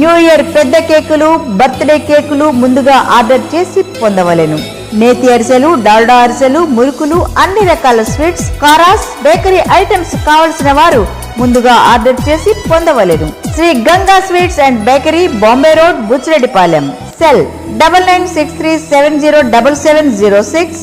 New year పెద్ద కేకులు birthday కేకులు ముందుగా ఆర్డర్ చేసి పొందవలెను. నేతి అరిసెలు డాల్డా అరిసెలు మురుకులు అన్ని రకాల స్వీట్స్ కారాస్ బేకరీ ఐటమ్స్ కావలసిన వారు ముందుగా ఆర్డర్ చేసి పొందవలెను. Shri Ganga Sweets and Bakery Bombay road Buchireddypalem. Cell double nine six three seven zero double seven zero six.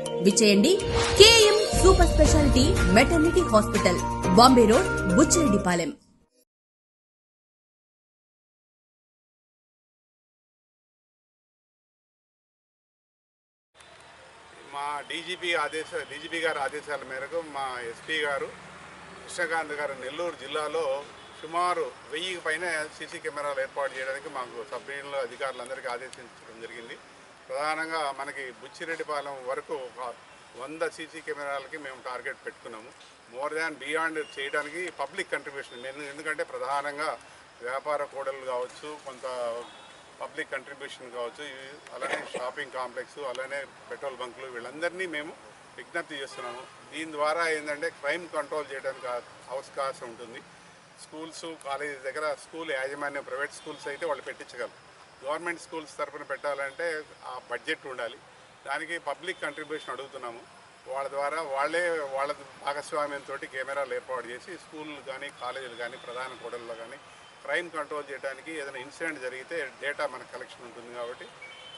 విచేయండి KM super speciality maternity hospital Bombay road Buchireddypalem. మా DGP ఆదేశ DGP గారి ఆదేశాల మేరకు మా ఎస్పీ గారు కృష్ణకాంత్ గారు నెల్లూరు జిల్లాలో సుమారు వెయ్యికి పైన సీసీ కెమెరాలు ఏర్పాటు చేయడానికి మాకు సబ్ డివిజన్లో అధికారులందరికీ ఆదేశించడం జరిగింది. ప్రధానంగా మనకి బుచ్చిరెడ్డిపాలెం వరకు ఒక వంద సీసీ కెమెరాలకి మేము టార్గెట్ పెట్టుకున్నాము. మోర్ దాన్ బియాండ్ చేయడానికి పబ్లిక్ కంట్రిబ్యూషన్ ఎందుకంటే ప్రధానంగా వ్యాపార కూడలు కావచ్చు కొంత పబ్లిక్ కంట్రిబ్యూషన్ కావచ్చు అలానే షాపింగ్ కాంప్లెక్స్ అలానే పెట్రోల్ బంకులు వీళ్ళందరినీ మేము విజ్ఞప్తి చేస్తున్నాము. దీని ద్వారా ఏంటంటే క్రైమ్ కంట్రోల్ చేయడానికి అవకాశం ఉంటుంది. స్కూల్స్ కాలేజీ దగ్గర స్కూల్ యాజమాన్యం ప్రైవేట్ స్కూల్స్ అయితే వాళ్ళు పెట్టించగలరు. గవర్నమెంట్ స్కూల్స్ తరఫున పెట్టాలంటే ఆ బడ్జెట్ ఉండాలి. దానికి పబ్లిక్ కంట్రిబ్యూషన్ అడుగుతున్నాము. వాళ్ళ ద్వారా వాళ్ళే వాళ్ళ భాగస్వామ్యంతో కెమెరాలు ఏర్పాటు చేసి స్కూళ్ళు కానీ కాలేజీలు కానీ ప్రధాన కూడల్లో కానీ క్రైమ్ కంట్రోల్ చేయడానికి ఏదైనా ఇన్సిడెంట్ జరిగితే డేటా మన కలెక్షన్ ఉంటుంది కాబట్టి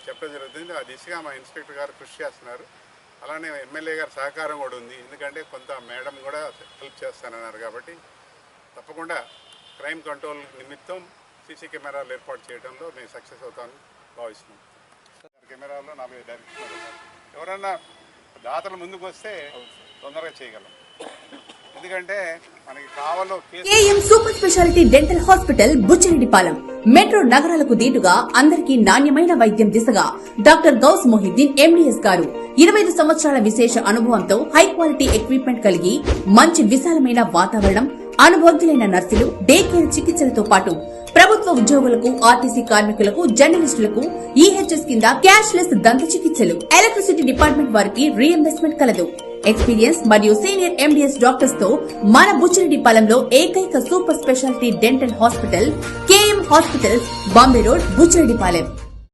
చెప్పడం జరుగుతుంది. ఆ దిశగా మా ఇన్స్పెక్టర్ గారు కృషి చేస్తున్నారు. అలానే ఎమ్మెల్యే గారి సహకారం కూడా ఉంది. ఎందుకంటే కొంత మేడం కూడా హెల్ప్ చేస్తానన్నారు కాబట్టి తప్పకుండా క్రైమ్ కంట్రోల్ నిమిత్తం సీసీ కెమెరాలు ఏర్పాటు చేయడంలో మేము సక్సెస్ అవుతామని భావిస్తున్నాం. కెమెరాల్లో నలభై డైరెక్షన్ ఎవరన్నా దాతలు ముందుకు వస్తే తొందరగా చేయగలం. ఎందుకంటే మనకి కావాలో case super speciality dental hospital Buchireddypalem. Metro నగరాలకు దీటుగా అందరికీ నాణ్యమైన వైద్యం దిశగా డాక్టర్ గౌస్ మొహిద్దీన్ ఎండిఎస్ గారు. ఇరవై ఐదు సంవత్సరాల విశేష అనుభవంతో హై క్వాలిటీ ఎక్విప్మెంట్ కలిగి మంచి విశాలమైన వాతావరణం అనుభవజ్ఞులైన నర్సులు డే కేర్ చికిత్సలతో పాటు ప్రభుత్వ ఉద్యోగులకు ఆర్టీసీ కార్మికులకు జర్నలిస్టులకు ఈహెచ్ఎస్ కింద క్యాష్ లెస్ దంత చికిత్సలు. ఎలక్ట్రిసిటీ డిపార్ట్మెంట్ వారికి రీఎంబర్స్మెంట్ కలదు. ఎక్స్పీరియన్స్ మరియు సీనియర్ ఎండిఎస్ డాక్టర్స్తో మన బుచ్చిరెడ్డిపాలెంలో ఏకైక super speciality dental hospital KM hospitals Bombay road Buchireddypalem